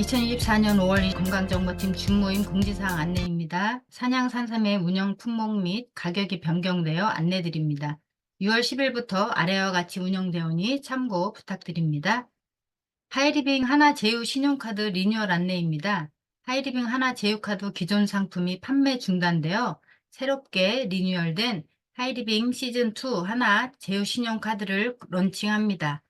2024년 5월 건강정보팀 중모임 공지사항 안내입니다. 산양 산삼의 운영 품목 및 가격이 변경되어 안내드립니다. 6월 10일부터 아래와 같이 운영되오니 참고 부탁드립니다. 하이리빙 하나 제휴 신용카드 리뉴얼 안내입니다. 하이리빙 하나 제휴카드 기존 상품이 판매 중단되어 새롭게 리뉴얼된 하이리빙 시즌2 하나 제휴 신용카드를 론칭합니다.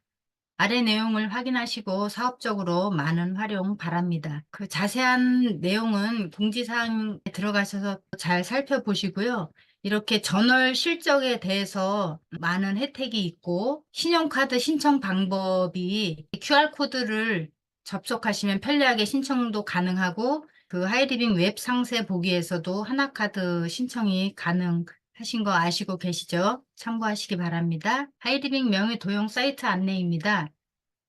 아래 내용을 확인하시고 사업적으로 많은 활용 바랍니다. 그 자세한 내용은 공지사항에 들어가셔서 잘 살펴보시고요. 이렇게 전월 실적에 대해서 많은 혜택이 있고 신용카드 신청 방법이 QR코드를 접속하시면 편리하게 신청도 가능하고 그 하이리빙 웹 상세 보기에서도 하나카드 신청이 가능 하신 거 아시고 계시죠? 참고하시기 바랍니다. 하이리빙 명의 도용 사이트 안내입니다.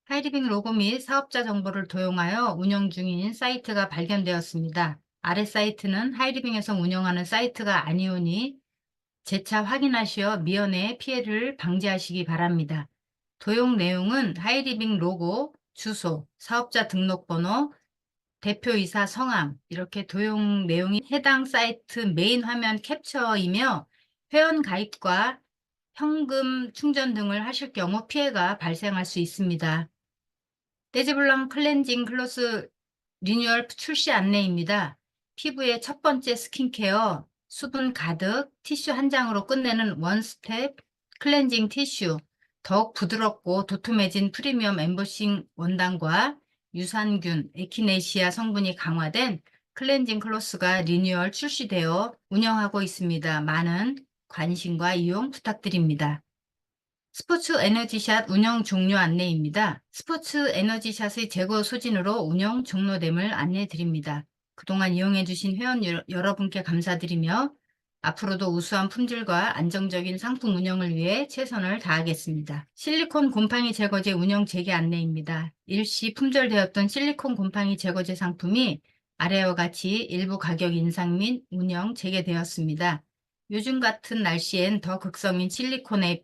하이리빙 로고 및 사업자 정보를 도용하여 운영 중인 사이트가 발견되었습니다. 아래 사이트는 하이리빙에서 운영하는 사이트가 아니오니 재차 확인하시어 미연의 피해를 방지하시기 바랍니다. 도용 내용은 하이리빙 로고, 주소, 사업자 등록번호, 대표이사 성함 이렇게 도용 내용이 해당 사이트 메인 화면 캡처이며 회원 가입과 현금 충전 등을 하실 경우 피해가 발생할 수 있습니다. 떼지블랑 클렌징 클로스 리뉴얼 출시 안내입니다. 피부의 첫 번째 스킨케어, 수분 가득 티슈 한 장으로 끝내는 원스텝 클렌징 티슈, 더욱 부드럽고 도톰해진 프리미엄 엠보싱 원단과 유산균, 에키네시아 성분이 강화된 클렌징 클로스가 리뉴얼 출시되어 운영하고 있습니다. 많은 관심과 이용 부탁드립니다. 스포츠 에너지샷 운영 종료 안내입니다. 스포츠 에너지샷의 재고 소진으로 운영 종료됨을 안내 드립니다. 그동안 이용해주신 회원 여- 여러분께 감사드리며 앞으로도 우수한 품질과 안정적인 상품 운영을 위해 최선을 다하겠습니다. 실리콘 곰팡이 제거제 운영 재개 안내입니다. 일시 품절되었던 실리콘 곰팡이 제거제 상품이 아래와 같이 일부 가격 인상 및 운영 재개되었습니다. 요즘 같은 날씨엔 더 극성인 실리콘에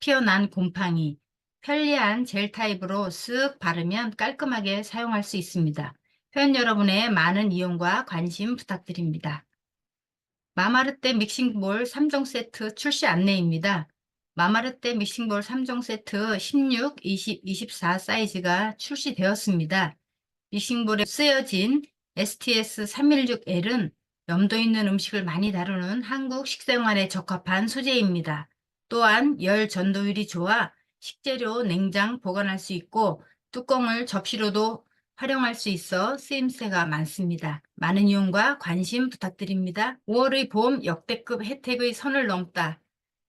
피어난 곰팡이, 편리한 젤 타입으로 쓱 바르면 깔끔하게 사용할 수 있습니다. 회원 여러분의 많은 이용과 관심 부탁드립니다. 마마르떼 믹싱볼 3종 세트 출시 안내입니다. 마마르떼 믹싱볼 3종 세트 16, 20, 24 사이즈가 출시되었습니다. 믹싱볼에 쓰여진 STS316L은 염도 있는 음식을 많이 다루는 한국 식생활에 적합한 소재입니다. 또한 열 전도율이 좋아 식재료 냉장 보관할 수 있고 뚜껑을 접시로도 활용할 수 있어 쓰임새가 많습니다. 많은 이용과 관심 부탁드립니다. 5월의 봄 역대급 혜택의 선을 넘다.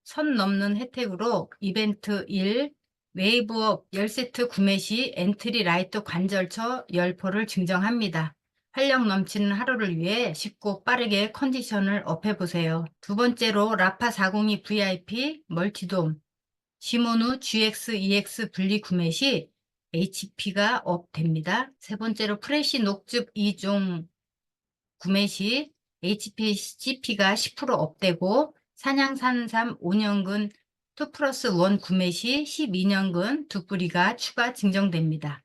선 넘는 혜택으로 이벤트 1 웨이브업 10세트 구매 시 엔트리 라이트 관절처 10포를 증정합니다. 활력 넘치는 하루를 위해 쉽고 빠르게 컨디션을 업해보세요. 두 번째로 라파 402 VIP 멀티돔 시모누 GX, EX 분리 구매 시 HP가 업됩니다. 세 번째로 프레시 녹즙 2종 구매 시 HP, CP가 10% 업되고 산양산삼 5년근 2 플러스 1 구매 시 12년근 두 뿌리가 추가 증정됩니다.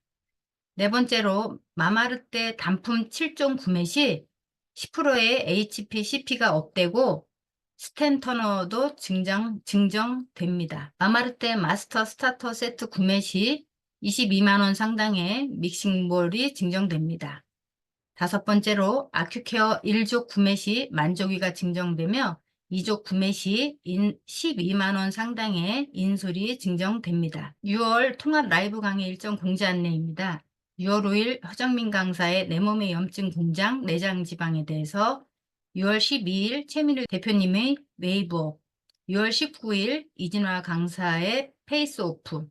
네 번째로 마마르떼 단품 7종 구매 시 10%의 HP, CP가 업되고 스탠터너도 증정, 증정됩니다. 마마르떼 마스터 스타터 세트 구매 시 22만원 상당의 믹싱볼이 증정됩니다. 다섯 번째로 아큐케어 1족 구매 시 만족이가 증정되며 2족 구매 시 12만원 상당의 인솔이 증정됩니다. 6월 통합 라이브 강의 일정 공지 안내입니다. 6월 5일 허정민 강사의 내 몸의 염증 공장 내장 지방에 대해서 6월 12일 최민우 대표님의 웨이브업 6월 19일 이진화 강사의 페이스 오프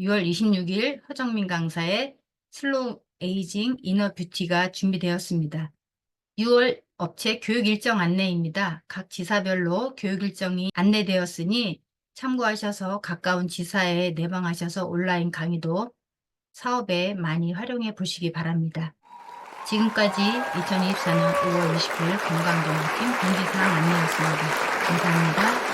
6월 26일 허정민 강사의 슬로우 에이징 이너 뷰티가 준비되었습니다. 6월 업체 교육 일정 안내입니다. 각 지사별로 교육 일정이 안내되었으니 참고하셔서 가까운 지사에 내방하셔서 온라인 강의도 사업에 많이 활용해 보시기 바랍니다. 지금까지 2024년 5월 20일 건강정보팀 공지사항 안내였습니다. 감사합니다.